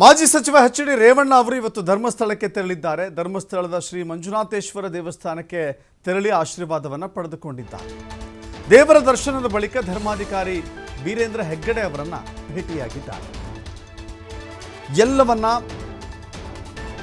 ಮಾಜಿ ಸಚಿವ H D Revanna ಅವರು ಇವತ್ತು ಧರ್ಮಸ್ಥಳಕ್ಕೆ ತೆರಳಿದ್ದಾರೆ. ಧರ್ಮಸ್ಥಳದ ಶ್ರೀ ಮಂಜುನಾಥೇಶ್ವರ ದೇವಸ್ಥಾನಕ್ಕೆ ತೆರಳಿ ಆಶೀರ್ವಾದವನ್ನು ಪಡೆದುಕೊಂಡಿದ್ದಾರೆ. ದೇವರ ದರ್ಶನದ ಬಳಿಕ ಧರ್ಮಾಧಿಕಾರಿ ವೀರೇಂದ್ರ ಹೆಗ್ಗಡೆ ಅವರನ್ನು ಭೇಟಿಯಾಗಿದ್ದಾರೆ. ಎಲ್ಲವನ್ನ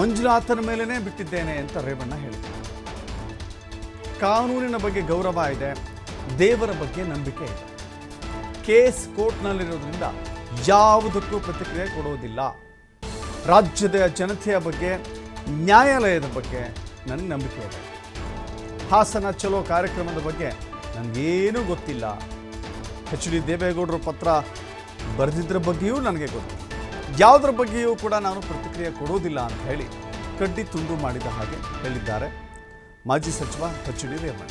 ಮಂಜುನಾಥನ ಮೇಲೇನೆ ಬಿಟ್ಟಿದ್ದೇನೆ ಅಂತ ರೇವಣ್ಣ ಹೇಳಿದ್ದಾರೆ. ಕಾನೂನಿನ ಬಗ್ಗೆ ಗೌರವ ಇದೆ, ದೇವರ ಬಗ್ಗೆ ನಂಬಿಕೆ ಇದೆ. ಕೇಸ್ ಕೋರ್ಟ್ನಲ್ಲಿರೋದ್ರಿಂದ ಯಾವುದಕ್ಕೂ ಪ್ರತಿಕ್ರಿಯೆ ಕೊಡುವುದಿಲ್ಲ ರಾಜ್ಯದ ಜನತೆಯ ಬಗ್ಗೆ, ನ್ಯಾಯಾಲಯದ ಬಗ್ಗೆ ನನ್ನ ನಂಬಿಕೆ ಇದೆ ಹಾಸನ ಚಲೋ ಕಾರ್ಯಕ್ರಮದ ಬಗ್ಗೆ ನನಗೇನೂ ಗೊತ್ತಿಲ್ಲ. ಎಚ್ ಡಿ ದೇವೇಗೌಡರ ಪತ್ರ ಬರೆದಿದ್ದರ ಬಗ್ಗೆಯೂ ನನಗೆ ಗೊತ್ತು. ಯಾವುದರ ಬಗ್ಗೆಯೂ ಕೂಡ ನಾನು ಪ್ರತಿಕ್ರಿಯೆ ಕೊಡೋದಿಲ್ಲ ಅಂತ ಹೇಳಿ ಕಡ್ಡಿ ತುಂಡು ಮಾಡಿದ ಹಾಗೆ ಹೇಳಿದ್ದಾರೆ ಮಾಜಿ ಸಚಿವ ಎಚ್ ಡಿ ರೇವಣ್ಣ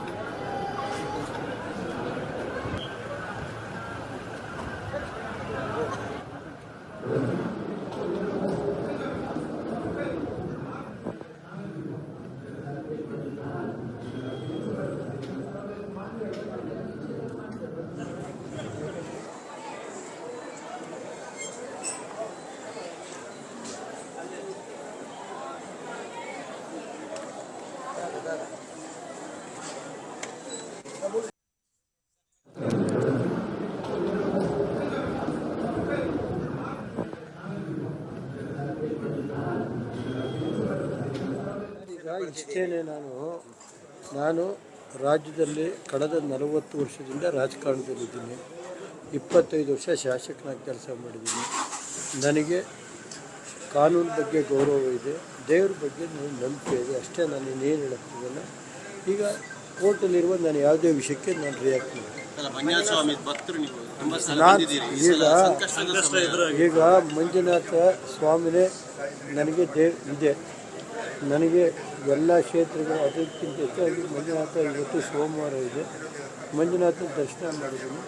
ಇಷ್ಟೇನೆ ನಾನು. ನಾನು ರಾಜ್ಯದಲ್ಲಿ ಕಳೆದ ನಲವತ್ತು ವರ್ಷದಿಂದ ರಾಜಕಾರಣದಲ್ಲಿದ್ದೀನಿ. ಇಪ್ಪತ್ತೈದು ವರ್ಷ ಶಾಸಕನಾಗಿ ಕೆಲಸ ಮಾಡಿದ್ದೀನಿ. ನನಗೆ ಕಾನೂನು ಬಗ್ಗೆ ಗೌರವ ಇದೆ. ದೇವ್ರ ಬಗ್ಗೆ ನನಗೆ ನಂಬಿಕೆ ಇದೆ. ಅಷ್ಟೇ ನಾನು ಇನ್ನೇನು ಹೇಳಕ್ಕಿಲ್ಲ ಈಗ ಕೋರ್ಟಲ್ಲಿರುವ ನಾನು ಯಾವುದೇ ವಿಷಯಕ್ಕೆ ನಾನು ರಿಯಾಕ್ಟ್ ಮಾಡಿ ಈಗ ಸಂಕಷ್ಟದ ಸಮಯ. ಈಗ ಮಂಜುನಾಥ ಸ್ವಾಮಿನೇ ನನಗೆ ದೇವ್ ಇದೆ. ನನಗೆ ಎಲ್ಲ ಕ್ಷೇತ್ರಗಳು ಅದಕ್ಕಿಂತ ಹೆಚ್ಚಾಗಿ ಮಂಜುನಾಥ ಇವತ್ತು ಸೋಮವಾರ ಇದೆ. ಮಂಜುನಾಥನ ದರ್ಶನ ಮಾಡಿದ್ದೀನಿ.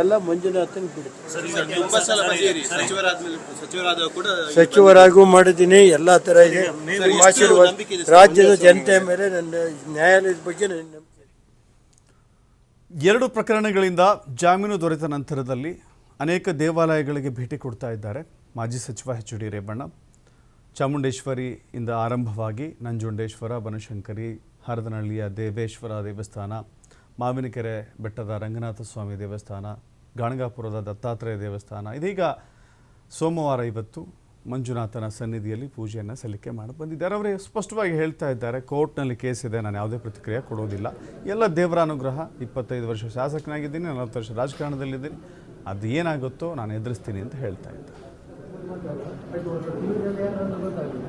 ಎಲ್ಲ ಮಂಜುನಾಥನ ಬಿಡುತ್ತೆ ಸರ್, ತುಂಬಾ ಸಲ ಬಂದಿದ್ದೀರಿ. ಸಚಿವರಾದ್ಮೇಲೆ ಸಚಿವರಾದ ಕೂಡ ಸಚಿವರಾಗೂ ಮಾಡಿದ್ದೀನಿ. ಎಲ್ಲ ಥರ ಇದೆ. ಆಶೀರ್ವಾದ ರಾಜ್ಯದ ಜನತೆ ಮೇಲೆ ನನ್ನ ನ್ಯಾಯಾಲಯದ ಬಗ್ಗೆ ನನ್ನ ಎರಡು ಪ್ರಕರಣಗಳಿಂದ ಜಾಮೀನು ದೊರೆತ ನಂತರದಲ್ಲಿ ಅನೇಕ ದೇವಾಲಯಗಳಿಗೆ ಭೇಟಿ ಕೊಡ್ತಾ ಇದ್ದಾರೆ ಮಾಜಿ ಸಚಿವ ಎಚ್ ಡಿ ರೇವಣ್ಣ. ಚಾಮುಂಡೇಶ್ವರಿಯಿಂದ ಆರಂಭವಾಗಿ ನಂಜುಂಡೇಶ್ವರ, ಬನಶಂಕರಿ, ಹರದನಹಳ್ಳಿಯ ದೇವೇಶ್ವರ ದೇವಸ್ಥಾನ, ಮಾವಿನಕೆರೆ ಬೆಟ್ಟದ ರಂಗನಾಥ ಸ್ವಾಮಿ ದೇವಸ್ಥಾನ, ಗಾಣಗಾಪುರದ ದತ್ತಾತ್ರೇಯ ದೇವಸ್ಥಾನ. ಇದೀಗ ಸೋಮವಾರ ಇವತ್ತು ಮಂಜುನಾಥನ ಸನ್ನಿಧಿಯಲ್ಲಿ ಪೂಜೆಯನ್ನು ಸಲ್ಲಿಕೆ ಮಾಡಿ ಬಂದಿದ್ದಾರೆ. ಅವರೇ ಸ್ಪಷ್ಟವಾಗಿ ಹೇಳ್ತಾ ಇದ್ದಾರೆ, ಕೋರ್ಟ್ನಲ್ಲಿ ಇದೆ, ನಾನು ಯಾವುದೇ ಪ್ರತಿಕ್ರಿಯೆ ಕೊಡೋದಿಲ್ಲ. ಎಲ್ಲ ದೇವರ ಅನುಗ್ರಹ ಇಪ್ಪತ್ತೈದು ವರ್ಷ ಶಾಸಕನಾಗಿದ್ದೀನಿ, ನಲವತ್ತು ವರ್ಷ ರಾಜಕಾರಣದಲ್ಲಿದ್ದೀನಿ. ಅದು ಏನಾಗುತ್ತೋ ನಾನು ಎದುರಿಸ್ತೀನಿ ಅಂತ ಹೇಳ್ತಾ ಇದ್ದಾರೆ. ಗೊತ್ತಲ್ಲ ಐದು ವರ್ಷ ನಿಮಗೆ ಏನಾದ್ರು ಗೊತ್ತಾಗಲಿಲ್ಲ